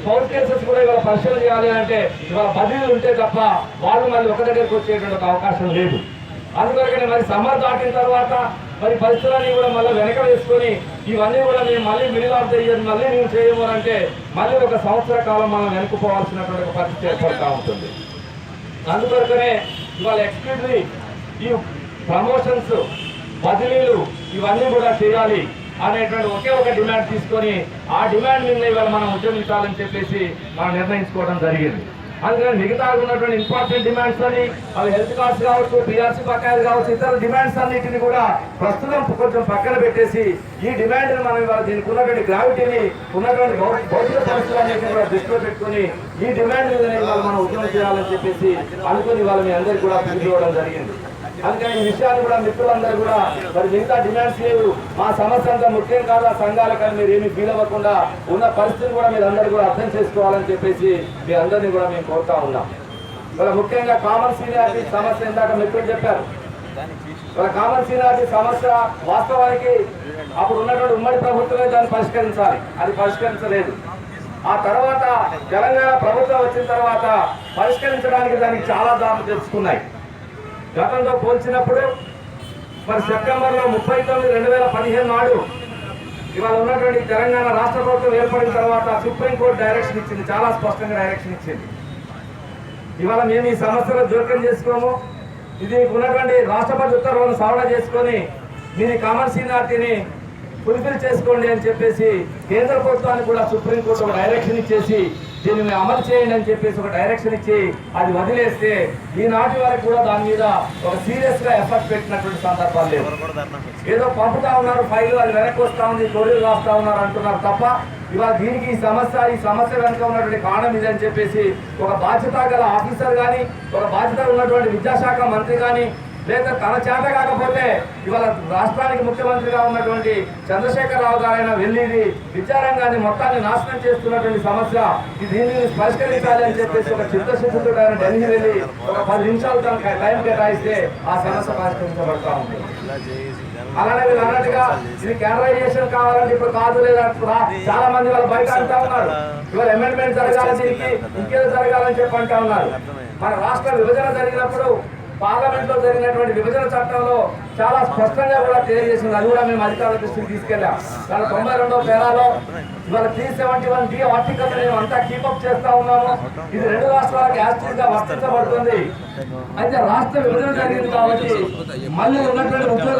Spouse cases కూడా ఇవాళ పరిశీలన చేయాలి అంటే ఇవాళ బదిలీలు ఉంటే తప్ప వాళ్ళు మళ్ళీ ఒక దగ్గరికి వచ్చేటువంటి అవకాశం లేదు. అందుకొరకనే మరి సమ్మర్ దాటిన తర్వాత మరి పరిస్థితులన్నీ కూడా మళ్ళీ వెనక వేసుకొని ఇవన్నీ కూడా మేము మళ్ళీ మిడిల్ ఆఫ్ ద ఇయర్ మళ్ళీ మేము చేయము అంటే మళ్ళీ ఒక సంవత్సర కాలం మనం వెనుకపోవాల్సినటువంటి ఒక పరిస్థితి ఏర్పడుతూ ఉంటుంది. అందుకొరకనే ఇవాళ ఎక్స్క్లూజివ్ ఈ ప్రమోషన్స్ బదిలీలు ఇవన్నీ కూడా చేయాలి. అనేటువంటి ఒకే ఒక డిమాండ్ తీసుకొని ఆ డిమాండ్ మీద ఇవాళ మనం ఉద్యమించాలని చెప్పేసి మనం నిర్ణయించుకోవడం జరిగింది. అందుకని మిగతా ఉన్నటువంటి ఇంపార్టెంట్ డిమాండ్స్ అని అవి హెల్త్ కార్డ్స్ కావచ్చు పిఆర్సీ బకాయిలు కావచ్చు ఇతర డిమాండ్స్ అన్నింటిని కూడా ప్రస్తుతం కొంచెం పక్కన పెట్టేసి ఈ డిమాండ్ని మనం ఇవాళ దీనికి ఉన్నటువంటి గ్రావిటీని ఉన్నటువంటి భౌతిక భౌతిక పరిస్థితులన్నింటినీ కూడా దృష్టిలో పెట్టుకొని ఈ డిమాండ్ మీద ఇవాళ మనం ఉద్యమం చేయాలని చెప్పేసి అనుకుని ఇవాళ మీ అందరికీ కూడా పిలిపివ్వడం జరిగింది. అందుకని ఈ విషయాన్ని కూడా మిత్రులందరూ కూడా మరి మిగతా డిమాండ్స్ లేవు. మా సమస్య అంతా ముఖ్యం కాదు ఆ సంఘాలకని మీరు ఏమి ఫీల్ అవ్వకుండా ఉన్న పరిస్థితిని కూడా మీరు అందరూ కూడా అర్థం చేసుకోవాలని చెప్పేసి మీ అందరినీ కూడా మేము కోరుతా ఉన్నాం. మరి ముఖ్యంగా కామన్ సీనియారిటీ సమస్య ఇందాక మిత్రులు చెప్పారు. మన కామన్ సీనియారిటీ సమస్య వాస్తవానికి అప్పుడు ఉన్నటువంటి ఉమ్మడి ప్రభుత్వమే దాన్ని పరిష్కరించాలి. అది పరిష్కరించలేదు. ఆ తర్వాత తెలంగాణ ప్రభుత్వం వచ్చిన తర్వాత పరిష్కరించడానికి దానికి చాలా దారులు తెలుసుకున్నాయి. గతంతో పోల్చినప్పుడు మరి సెప్టెంబర్లో ముప్పై తొమ్మిది రెండు వేల పదిహేను నాడు ఇవాళ ఉన్నటువంటి తెలంగాణ రాష్ట్ర ప్రభుత్వం ఏర్పడిన తర్వాత సుప్రీంకోర్టు డైరెక్షన్ ఇచ్చింది. చాలా స్పష్టంగా డైరెక్షన్ ఇచ్చింది. ఇవాళ మేము ఈ సమస్యలో జోక్యం చేసుకోము. ఇది ఉన్నటువంటి రాష్ట్రపతి ఉత్తర్వులను సవరణ చేసుకొని మీరు కామన్ సీనియారిటీని ఫుల్ఫిల్ చేసుకోండి అని చెప్పేసి కేంద్ర ప్రభుత్వానికి కూడా సుప్రీంకోర్టు ఒక డైరెక్షన్ ఇచ్చేసి దీన్ని అమలు చేయండి అని చెప్పేసి ఒక డైరెక్షన్ ఇచ్చి అది వదిలేస్తే ఈనాటి వారికి కూడా దాని మీద ఒక సీరియస్గా ఎఫర్ట్ పెట్టినటువంటి సందర్భాలు లేవు. ఏదో పంపుతా ఉన్నారు ఫైల్ అది వెనక్కి వస్తా ఉంది కొరియర్ రాస్తా ఉన్నారు అంటున్నారు తప్ప ఇవాళ దీనికి ఈ సమస్య ఈ సమస్య వెనుక ఉన్నటువంటి కారణం ఇది అని చెప్పేసి ఒక బాధ్యత గల ఆఫీసర్ కానీ ఒక బాధ్యత ఉన్నటువంటి విద్యాశాఖ మంత్రి కానీ లేదా తన చేత కాకపోతే ఇవాళ రాష్ట్రానికి ముఖ్యమంత్రిగా ఉన్నటువంటి చంద్రశేఖరరావు గారైనా వెళ్ళి ఇది విద్యారంగాన్ని మొత్తాన్ని నాశనం చేస్తున్నటువంటి సమస్య దీన్ని పరిష్కరించాలి అని చెప్పేసి ఒక చిత్తశుద్ధుడు ఆయన ఢిల్లీ వెళ్ళి ఒక పది నిమిషాలు తన టైం కేటాయిస్తే ఆ సమస్య పరిష్కరించబడతా ఉంది. అలానే వీళ్ళు అన్నట్టుగా ఇది క్యానరైజేషన్ కావాలంటే ఇప్పుడు కాదు లేదా చాలా మంది వాళ్ళు బయట అంటా ఉన్నారు. ఇవాళ అమెండ్మెంట్ జరగాలి దీనికి ఇంకేదో జరగాలని చెప్పి అంటా ఉన్నారు. మన రాష్ట్ర విభజన జరిగినప్పుడు పార్లమెంట్లో జరిగినటువంటి విభజన చట్టంలో చాలా స్పష్టంగా కూడా తెలియజేసింది. అది కూడా మేము అధికారుల దృష్టికి తీసుకెళ్ళాం. దాని తొంభై రెండో పేరాలో ఇవాళ three seventy one D article మేము అంతా కీపప్ చేస్తా ఉన్నాము. ఇది రెండు రాష్ట్రాలకు యాక్టివ్గా వర్తించబడుతుంది. అయితే రాష్ట్ర విభజన జరిగింది కాబట్టి మళ్ళీ ఉన్నటువంటి ఉద్యోగ